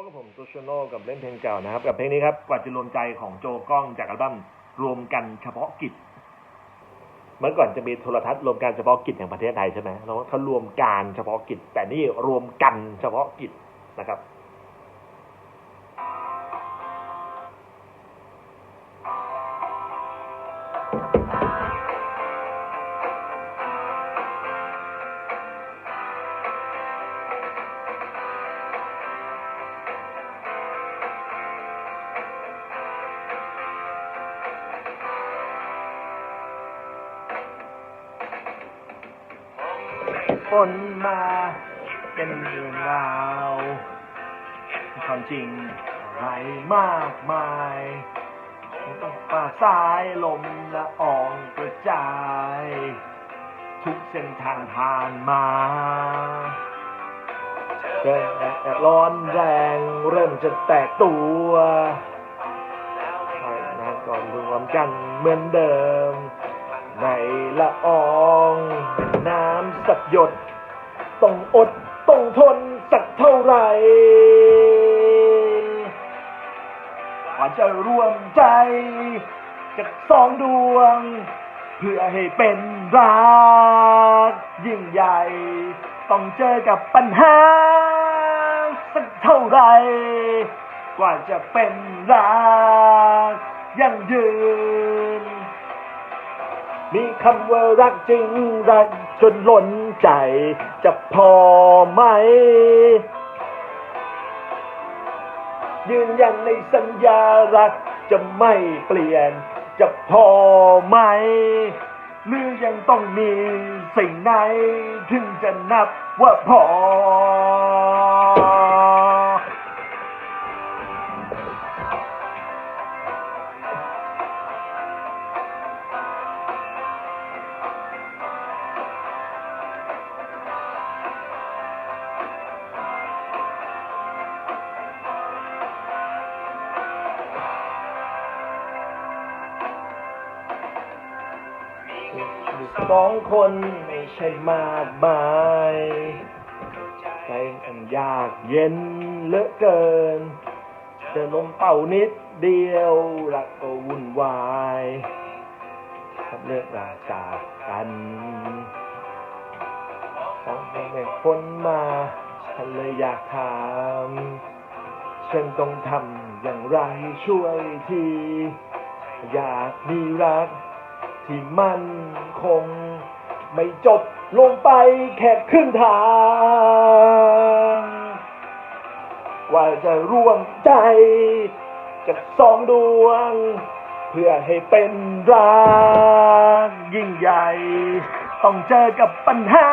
พบกับผมตูชโนกับเล่นเพลงเก่านะครับ กับเพลงนี้ครับกว่าจะรวมใจของโจกล้องจากอัลบั้มรวมกันเฉพาะกิจ เมื่อก่อนจะมีโทรทัศน์รวมการเฉพาะกิจแห่งประเทศไทยใช่ไหมแล้วเขารวมการเฉพาะกิจ แต่นี่รวมกันเฉพาะกิจนะครับ ฝนมาเป็นเรื่องราวความจริงอะไรมากมายต้องป่าสายลมละอองกระจาย ทุกเส้นทางผ่านมาแดดร้อนแรงเริ่มจะแตกตัวใช่นะก่อนรวมกันเหมือนเดิม ในละอองน้ำสักหยด ต้องอดต้องทนสักเท่าไหร่กว่าจะรวมใจจากสองดวง เพื่อให้เป็นรัก ยิ่งใหญ่ ต้องเจอกับปัญหา สักเท่าไหร่ กว่าจะเป็นรักยั่งยืน มีคำว่ารักจริงรักจนล้นใจ จะพอไหม ยืนยันในสัญญารักจะไม่เปลี่ยน จะพอไหม หรือยังต้องมีสิ่งไหน ถึงจะนับว่าพอ สองคนไม่ใช่มากมายใจอันยากเย็นเลือเกิน จะลมเป่านิดเดียวรักก็วุ่นวายกับเลือกราจากกันสองคนแบ่งคนมาฉันเลยอยากถามฉันต้องทำอย่างไรช่วยที อยากมีรัก ที่มันคง ไม่จบลงไปแค่ครึ่งทางว่าจะร่วมใจจากสองดวง เพื่อให้เป็นรักยิ่งใหญ่ ต้องเจอกับปัญหา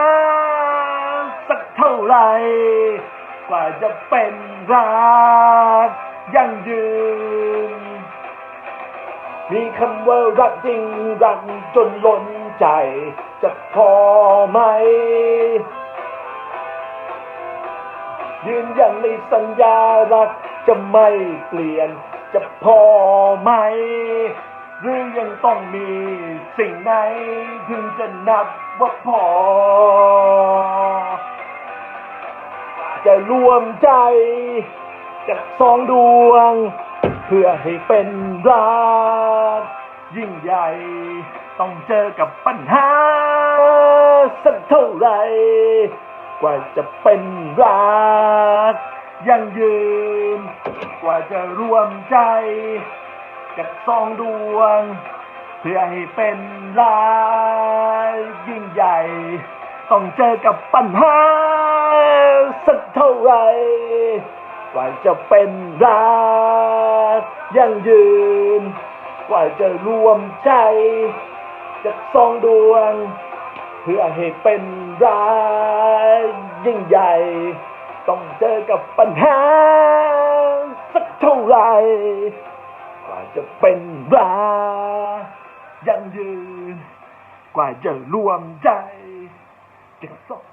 สักเท่าไหร่กว่าจะเป็นรักยั่งยืน มีคำว่ารักจริงรักจนล้นใจ จะพอไหม ยืนยันในสัญญารักจะไม่เปลี่ยน จะพอไหม หรือยังต้องมีสิ่งไหน ถึงจะนับว่าพอ จะรวมใจจากสองดวง เพื่อให้เป็นรักยิ่งใหญ่ ต้องเจอกับปัญหา สักเท่าไหร่กว่าจะเป็นรักยั่งยืน กว่าจะรวมใจจากสองดวง เพื่อให้เป็นรักยิ่งใหญ่ ต้องเจอกับปัญหา สักเท่าไหร่กว่าจะเป็นรัก ยั่งยืน กว่าจะรวมใจจากสองดวง เพื่อให้เป็นรักยิ่งใหญ่ ต้องเจอกับปัญหา สักเท่าไหร่กว่าจะเป็นรักยั่งยืน กว่าจะรวมใจจากสอง